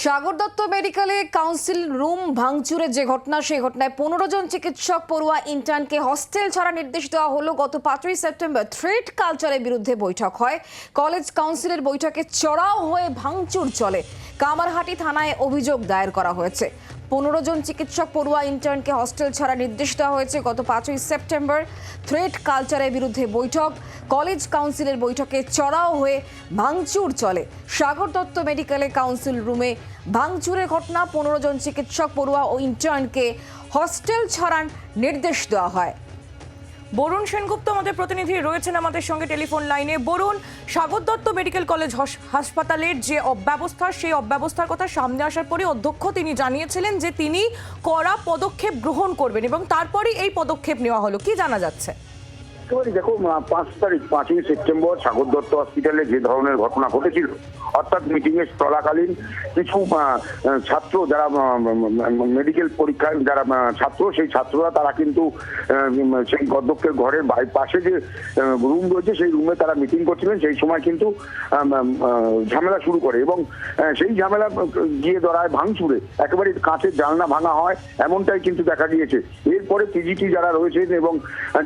সাগর দত্ত মেডিকেলে council room ভাঙচুরের যে ঘটনা, সেই ঘটনায় পনেরো জন চিকিৎসক পড়ুয়া ইন্টার্নকে হস্টেল ছাড়া নির্দেশ দেওয়া হলো। গত পাঁচই সেপ্টেম্বর থ্রেড কালচারের বিরুদ্ধে বৈঠক হয়। কলেজ কাউন্সিলের বৈঠকে চড়াও হয়ে ভাঙচুর চলে। কামারহাটি থানায় অভিযোগ দায়ের করা হয়েছে। পনেরো জন চিকিৎসক পড়ুয়া ইন্টার্নকে হস্টেল ছাড়া নির্দেশ দেওয়া হয়েছে। গত পাঁচই সেপ্টেম্বর থ্রেড কালচারের বিরুদ্ধে বৈঠক। কলেজ কাউন্সিলের বৈঠকে চড়াও হয়ে ভাঙচুর চলে। সাগর দত্ত মেডিকেলে কাউন্সিল রুমে ভাঙচুরের ঘটনা। পনেরো জন চিকিৎসক পড়ুয়া ও ইন্টার্নকে হস্টেল ছাড়ার নির্দেশ দেওয়া হয়। বরুণ সেনগুপ্ত আমাদের প্রতিনিধি রয়েছেন আমাদের সঙ্গে টেলিফোন লাইনে। বরুণ সাগর দত্ত মেডিকেল কলেজ হাসপাতালের যে অব্যবস্থা, সেই অব্যবস্থার কথা সামনে আসার পরে অধ্যক্ষ তিনি জানিয়েছিলেন যে তিনি কড়া পদক্ষেপ গ্রহণ করবেন এবং তারপরেই এই পদক্ষেপ নেওয়া হলো। কি জানা যাচ্ছে? একেবারে দেখো পাঁচ তারিখ, পাঁচই সেপ্টেম্বর সাগর দত্ত হসপিটালে যে ধরনের ঘটনা ঘটেছিল, অর্থাৎ মিটিং এর চলাকালীন কিছু ছাত্র যারা মেডিকেল পরীক্ষায় যারা ছাত্র, সেই ছাত্ররা তারা কিন্তু সেই অধ্যক্ষের ঘরের পাশে যে রুম রয়েছে, সেই রুমে তারা মিটিং করছিলেন, সেই সময় কিন্তু ঝামেলা শুরু করে এবং সেই ঝামেলা গিয়ে দাঁড়ায় ভাঙচুরে, একেবারে কাঁচের জানলা ভাঙা হয়, এমনটাই কিন্তু দেখা গিয়েছে। এরপরে পিজিটি যারা রয়েছেন এবং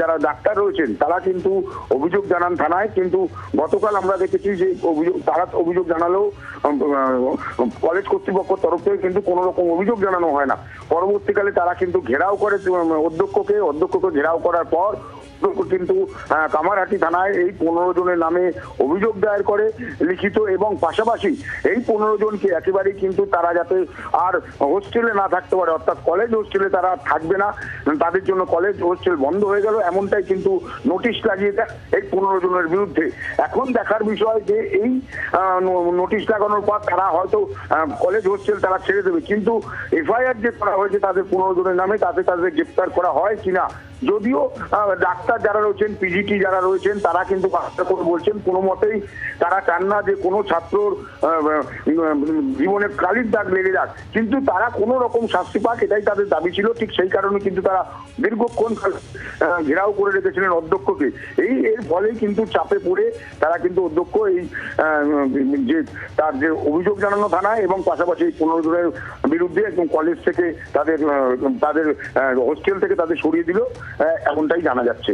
যারা ডাক্তার রয়েছেন তারা কিন্তু অভিযোগ জানান থানায়, কিন্তু গতকাল আমরা দেখেছি যে অভিযোগ তারা অভিযোগ জানালেও কলেজ কর্তৃপক্ষ তরফ থেকে কিন্তু কোনো রকম অভিযোগ জানানো হয় না। পরবর্তীকালে তারা কিন্তু ঘেরাও করে অধ্যক্ষকে অধ্যক্ষকে ঘেরাও করার পর কিন্তু কামারহাটি থানায় এই পনেরো জনের নামে অভিযোগ দায়ের করে লিখিত এবং পাশাপাশি এই পনেরো জনকে একেবারেই কিন্তু তারা যাতে আর হোস্টেলে না থাকতে পারে অর্থাৎ কলেজ হোস্টেলে তারা থাকবে না তাদের জন্য কলেজ হোস্টেল বন্ধ হয়ে গেল এমনটাই কিন্তু নোটিশ লাগিয়ে দেয় এই পনেরো জনের বিরুদ্ধে। এখন দেখার বিষয় যে এই নোটিশ লাগানোর পর তারা হয়তো কলেজ হোস্টেল তারা ছেড়ে দেবে কিন্তু এফআইআর যে করা হয়েছে তাদের পনেরো জনের নামে তাতে তাদের গ্রেপ্তার করা হয় কিনা যদিও আহ, ডাক্তার যারা রয়েছেন পিজিটি যারা রয়েছেন, তারা কিন্তু বাচ্চা করে বলছেন কোনো মতেই তারা চান না যে কোনো ছাত্রর জীবনে কালির দাগ লেগে যাক। কিন্তু তারা কোনো রকম শাস্তি পাক, এটাই তাদের দাবি ছিল। ঠিক সেই কারণে কিন্তু তারা দীর্ঘক্ষণ ঘেরাও করে রেখেছিলেন অধ্যক্ষকে। এই এর ফলেই কিন্তু চাপে পড়ে তারা কিন্তু অধ্যক্ষ এই যে তার যে অভিযোগ জানানো থানায় এবং পাশাপাশি এই পনেরো জনের বিরুদ্ধে একদম কলেজ থেকে তাদের তাদের হোস্টেল থেকে তাদের সরিয়ে দিল এমনটাই জানা যাচ্ছে।